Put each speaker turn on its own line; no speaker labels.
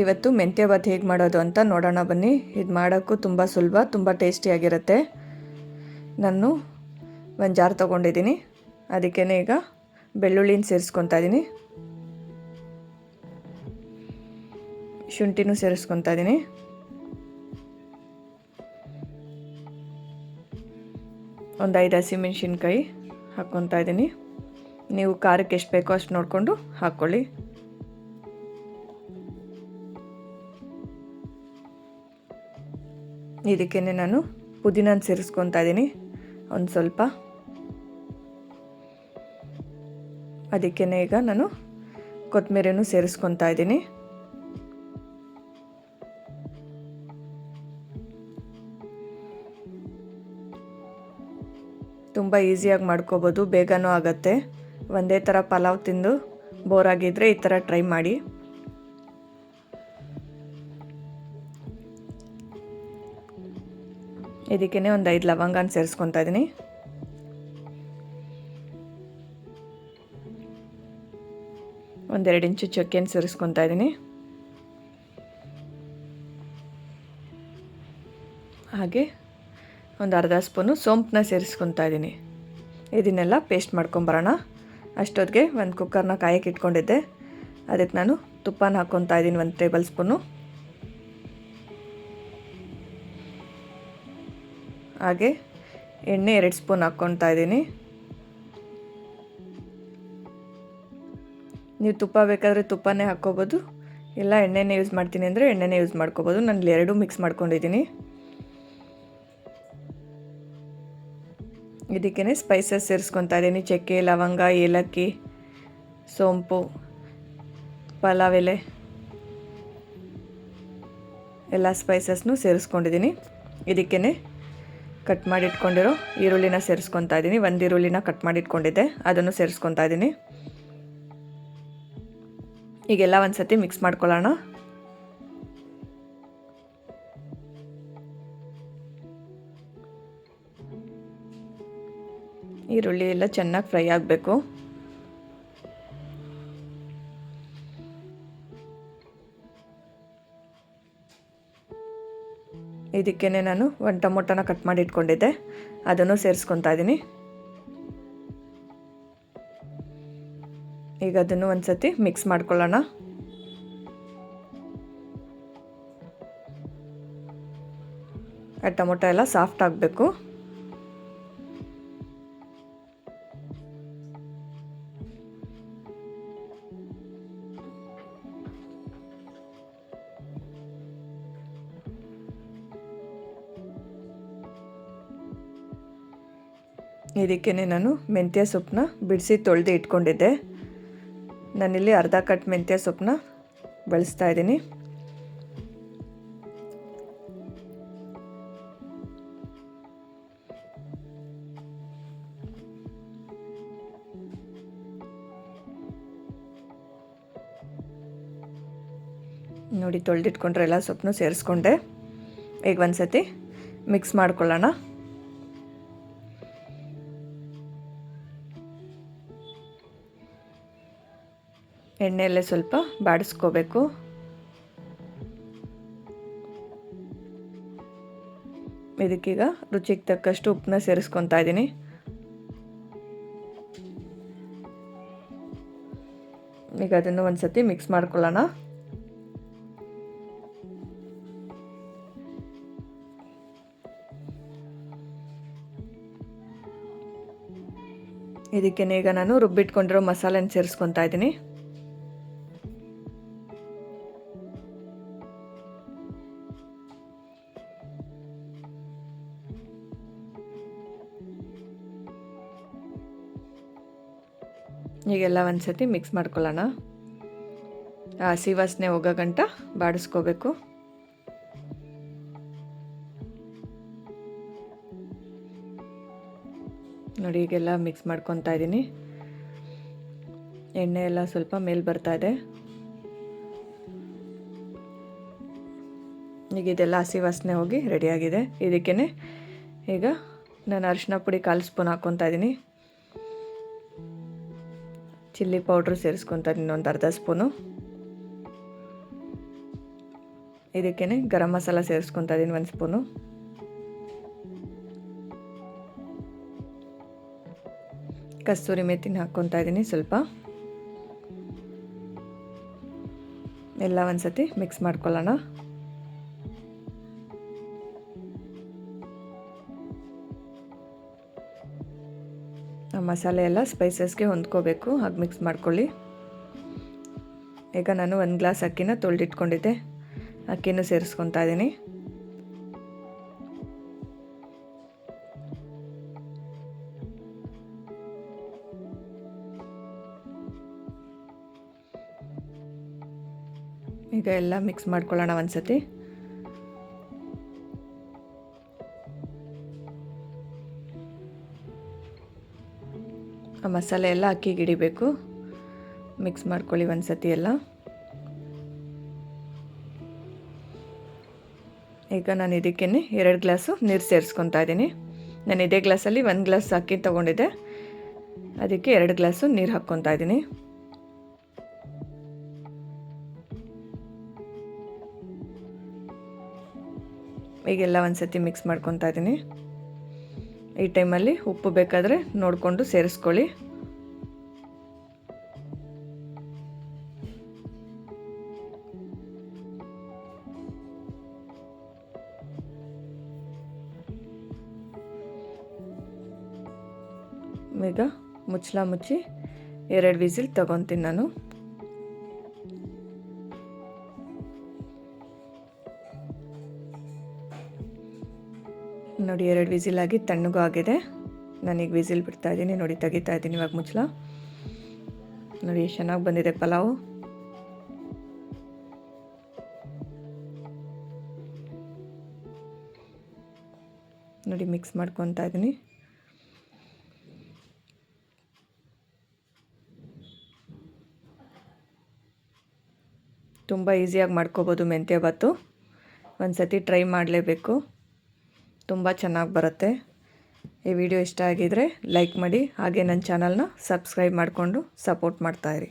ಇವತ್ತು ಮೆಂತ್ಯ ಭಾತ್ ಹೇಗೆ ಮಾಡೋದು ಅಂತ ನೋಡೋಣ ಬನ್ನಿ. ಇದು ಮಾಡೋಕ್ಕೂ ತುಂಬ ಸುಲಭ, ತುಂಬ ಟೇಸ್ಟಿಯಾಗಿರುತ್ತೆ ನಾನು ಒಂದು ಜಾರ್ ತೊಗೊಂಡಿದ್ದೀನಿ. ಅದಕ್ಕೇ ಈಗ ಬೆಳ್ಳುಳ್ಳಿನ ಸೇರಿಸ್ಕೊತಾ ಇದ್ದೀನಿ ಶುಂಠಿನೂ ಸೇರಿಸ್ಕೊತಾ ಇದ್ದೀನಿ ಒಂದು ಐದು ಹಸಿಮೆಣ್ಸಿನ್ಕಾಯಿ ಹಾಕ್ಕೊತಾ ಇದ್ದೀನಿ ನೀವು ಖಾರಕ್ಕೆ ಎಷ್ಟು ಬೇಕೋ ಅಷ್ಟು ನೋಡಿಕೊಂಡು ಹಾಕ್ಕೊಳ್ಳಿ ಇದಕ್ಕೇ ನಾನು ಪುದೀನ ಸೇರಿಸ್ಕೊತಾ ಇದ್ದೀನಿ. ಒಂದು ಸ್ವಲ್ಪ. ಅದಕ್ಕೇ ಈಗ ನಾನು ಕೊತ್ತಂಬರಿನೂ ಸೇರಿಸ್ಕೊತಾ ಇದ್ದೀನಿ. ತುಂಬ ಈಸಿಯಾಗಿ ಮಾಡ್ಕೋಬೋದು, ಬೇಗನೂ ಆಗುತ್ತೆ. ಒಂದೇ ಥರ ಪಲಾವ್ ತಿಂದು ಬೋರ್ ಆಗಿದ್ದರೆ ಈ ಥರ ಟ್ರೈ ಮಾಡಿ. ಇದಕ್ಕೇ ಒಂದು ಐದು ಲವಂಗನ ಸೇರಿಸ್ಕೊತಾ ಇದ್ದೀನಿ ಒಂದೆರಡು ಇಂಚು ಚಕ್ಕೆನ ಸೇರಿಸ್ಕೊತಾ ಇದ್ದೀನಿ ಹಾಗೆ ಒಂದು ಅರ್ಧ ಸ್ಪೂನು ಸೋಂಪನ್ನ ಸೇರಿಸ್ಕೊತಾ ಇದ್ದೀನಿ ಇದನ್ನೆಲ್ಲ ಪೇಸ್ಟ್ ಮಾಡ್ಕೊಂಬರೋಣ ಅಷ್ಟೊತ್ತಿಗೆ ಒಂದು ಕುಕ್ಕರ್ನ ಕಾಯಕ್ಕೆ ಇಟ್ಕೊಂಡಿದ್ದೆ. ಅದಕ್ಕೆ ನಾನು ತುಪ್ಪನ ಹಾಕ್ಕೊತಾ ಇದ್ದೀನಿ ಒಂದು ಟೇಬಲ್ ಸ್ಪೂನು. ಹಾಗೆ ಎಣ್ಣೆ ಎರಡು ಸ್ಪೂನ್ ಹಾಕ್ಕೊತಾ ಇದ್ದೀನಿ. ನೀವು ತುಪ್ಪ ಬೇಕಾದರೆ ತುಪ್ಪನೇ ಹಾಕ್ಕೋಬೋದು, ಇಲ್ಲ ಎಣ್ಣೆನೇ ಯೂಸ್ ಮಾಡ್ತೀನಿ ಅಂದರೆ ಎಣ್ಣೆನೇ ಯೂಸ್ ಮಾಡ್ಕೋಬೋದು. ನಾನು ಎರಡೂ ಮಿಕ್ಸ್ ಮಾಡ್ಕೊಂಡಿದ್ದೀನಿ. ಇದಕ್ಕೇ ಸ್ಪೈಸಸ್ ಸೇರಿಸ್ಕೊತಾ ಇದ್ದೀನಿ. ಚಕ್ಕೆ, ಲವಂಗ, ಏಲಕ್ಕಿ, ಸೋಂಪು, ಪಲಾವ್ ಎಲೆ, ಎಲ್ಲ ಸ್ಪೈಸಸ್ನು ಸೇರಿಸ್ಕೊಂಡಿದ್ದೀನಿ. ಇದಕ್ಕೇ ಕಟ್ ಮಾಡಿ ಇಟ್ಕೊಂಡಿರೋ ಈರುಳ್ಳಿನ ಸೇರಿಸ್ಕೊತಾ ಇದ್ದೀನಿ ಒಂದು ಈರುಳ್ಳಿನ ಕಟ್ ಮಾಡಿ ಇಟ್ಕೊಂಡಿದ್ದೆ ಅದನ್ನು ಸೇರಿಸ್ಕೊತಾ ಇದ್ದೀನಿ ಈಗೆಲ್ಲ ಒಂದು ಸತಿ ಮಿಕ್ಸ್ ಮಾಡ್ಕೊಳ್ಳೋಣ. ಈರುಳ್ಳಿ ಎಲ್ಲ ಚೆನ್ನಾಗಿ ಫ್ರೈ ಆಗಬೇಕು. ಇದಕ್ಕೇ ನಾನು ಒಂದು ಟೊಮೊಟೊನ ಕಟ್ ಮಾಡಿ ಇಟ್ಕೊಂಡಿದ್ದೆ. ಅದನ್ನು ಸೇರಿಸ್ಕೊತಾ ಇದ್ದೀನಿ. ಈಗ ಅದನ್ನು ಒಂದು ಸತಿ ಮಿಕ್ಸ್ ಮಾಡ್ಕೊಳ್ಳೋಣ. ಆ ಟೊಮೊಟೊ ಎಲ್ಲ ಸಾಫ್ಟ್ ಆಗಬೇಕು. ಇದಕ್ಕೇ ನಾನು ಮೆಂತ್ಯ ಸೊಪ್ಪನ್ನ ಬಿಡಿಸಿ ತೊಳೆದು ಇಟ್ಕೊಂಡಿದ್ದೆ. ನಾನಿಲ್ಲಿ ಅರ್ಧ ಕಟ್ ಮೆಂತ್ಯ ಸೊಪ್ಪನ್ನ ಬಳಸ್ತಾ ಇದ್ದೀನಿ. ನೋಡಿ, ತೊಳೆದಿಟ್ಕೊಂಡ್ರೆ ಎಲ್ಲ ಸೊಪ್ಪನ್ನು ಸೇರಿಸ್ಕೊಂಡೆ. ಈಗ ಒಂದು ಸತಿ ಮಿಕ್ಸ್ ಮಾಡ್ಕೊಳ್ಳೋಣ. ಎಣ್ಣೆಯಲ್ಲೇ ಸ್ವಲ್ಪ ಬಾಡಿಸ್ಕೋಬೇಕು. ಇದಕ್ಕೀಗ ರುಚಿಗೆ ತಕ್ಕಷ್ಟು ಉಪ್ಪನ್ನ ಸೇರಿಸ್ಕೊತಾ ಇದ್ದೀನಿ. ಈಗ ಅದನ್ನು ಒಂದು ಸತಿ ಮಿಕ್ಸ್ ಮಾಡ್ಕೊಳ್ಳೋಣ. ಇದಕ್ಕೆ ಈಗ ನಾನು ರುಬ್ಬಿಟ್ಕೊಂಡಿರೋ ಮಸಾಲೆನ ಸೇರಿಸ್ಕೊತಾ ಇದ್ದೀನಿ. ಈಗೆಲ್ಲ ಒಂದು ಸತಿ ಮಿಕ್ಸ್ ಮಾಡ್ಕೊಳ್ಳೋಣ. ಹಸಿ ವಾಸನೆ ಹೋಗೋ ಗಂಟ ಬಾಡಿಸ್ಕೋಬೇಕು. ನೋಡಿ, ಈಗೆಲ್ಲ ಮಿಕ್ಸ್ ಮಾಡ್ಕೊತಾ ಇದ್ದೀನಿ. ಎಣ್ಣೆ ಎಲ್ಲ ಸ್ವಲ್ಪ ಮೇಲೆ ಬರ್ತಾ ಇದೆ. ಈಗ ಇದೆಲ್ಲ ಹಸಿ ವಾಸನೆ ಹೋಗಿ ರೆಡಿಯಾಗಿದೆ ಇದಕ್ಕೇ ಈಗ ನಾನು ಅರಿಶಿನ ಪುಡಿ ಕಾಲು ಸ್ಪೂನ್ ಹಾಕ್ಕೊತಾ ಇದ್ದೀನಿ. ಚಿಲ್ಲಿ ಪೌಡ್ರ್ ಸೇರಿಸ್ಕೊತಾರೆ ಇನ್ನೊಂದು ಒಂದು ಅರ್ಧ ಸ್ಪೂನು. ಇದಕ್ಕೇ ಗರಂ ಮಸಾಲ ಸೇರಿಸ್ಕೊತಾ ಇದ್ದೀನಿ ಒಂದು ಸ್ಪೂನು. ಕಸ್ತೂರಿ ಮೆತ್ತಿನ ಹಾಕ್ಕೊತಾ ಇದ್ದೀನಿ ಸ್ವಲ್ಪ. ಎಲ್ಲ ಒಂದ್ಸತಿ ಮಿಕ್ಸ್ ಮಾಡ್ಕೊಳ್ಳೋಣ. ಮಸಾಲೆ ಎಲ್ಲ ಸ್ಪೈಸಸ್ಗೆ ಹೊಂದ್ಕೋಬೇಕು. ಹಾಗೆ ಮಿಕ್ಸ್ ಮಾಡ್ಕೊಳ್ಳಿ. ಈಗ ನಾನು ಒಂದು ಗ್ಲಾಸ್ ಅಕ್ಕಿನ ತೊಳೆದಿಟ್ಕೊಂಡಿದ್ದೆ. ಅಕ್ಕಿನೂ ಸೇರಿಸ್ಕೊತಾ ಇದ್ದೀನಿ. ಈಗ ಎಲ್ಲ ಮಿಕ್ಸ್ ಮಾಡ್ಕೊಳ್ಳೋಣ ಒಂದ್ಸತಿ. ಆ ಮಸಾಲೆ ಎಲ್ಲ ಅಕ್ಕಿಗೆ ಹಿಡಿಬೇಕು. ಮಿಕ್ಸ್ ಮಾಡ್ಕೊಳ್ಳಿ ಒಂದು ಸತಿ ಎಲ್ಲ. ಈಗ ನಾನು ಇದಕ್ಕೇ ಎರಡು ಗ್ಲಾಸು ನೀರು ಸೇರಿಸ್ಕೊತಾ ಇದ್ದೀನಿ. ನಾನು ಇದೇ ಗ್ಲಾಸಲ್ಲಿ ಒಂದು ಗ್ಲಾಸ್ ಅಕ್ಕಿ ತೊಗೊಂಡಿದ್ದೆ. ಅದಕ್ಕೆ ಎರಡು ಗ್ಲಾಸು ನೀರು ಹಾಕ್ಕೊತಾ ಇದ್ದೀನಿ. ಈಗೆಲ್ಲ ಒಂದು ಸತಿ ಮಿಕ್ಸ್ ಮಾಡ್ಕೊತಾ ಇದ್ದೀನಿ. ಈ ಟೈಮಲ್ಲಿ ಉಪ್ಪು ಬೇಕಾದರೆ ನೋಡಿಕೊಂಡು ಸೇರಿಸ್ಕೊಳ್ಳಿ. ಈಗ ಮುಚ್ಚಲ ಮುಚ್ಚಿ ಎರಡು ವಿಸಿಲ್ ತಗೊತೀನಿ ನಾನು. ನೋಡಿ, ಎರಡು ವಿಸಿಲ್ ಆಗಿ ತಣ್ಣಗೂ ಆಗಿದೆ. ನಾನೀಗ ವಿಸಿಲ್ ಬಿಡ್ತಾ ಇದ್ದೀನಿ. ನೋಡಿ, ತೆಗಿತಾ ಇದ್ದೀನಿ ಇವಾಗ ಮುಚ್ಚಲ ನೋಡಿ, ಎಷ್ಟು ಚೆನ್ನಾಗಿ ಬಂದಿದೆ ಪಲಾವು. ನೋಡಿ ಮಿಕ್ಸ್ ಮಾಡ್ಕೊತಾ ಇದ್ದೀನಿ. ತುಂಬ ಈಸಿಯಾಗಿ ಮಾಡ್ಕೋಬೋದು ಮೆಂತ್ಯ ಭಾತು. ಒಂದು ಸತಿ ಟ್ರೈ ಮಾಡಲೇಬೇಕು. ತುಂಬ ಚೆನ್ನಾಗಿ ಬರುತ್ತೆ. ಈ ವಿಡಿಯೋ ಇಷ್ಟ ಆಗಿದ್ದರೆ ಲೈಕ್ ಮಾಡಿ, ಹಾಗೆ ನನ್ನ ಚಾನಲ್ನ ಸಬ್ಸ್ಕ್ರೈಬ್ ಮಾಡಿಕೊಂಡು ಸಪೋರ್ಟ್ ಮಾಡ್ತಾಯಿರಿ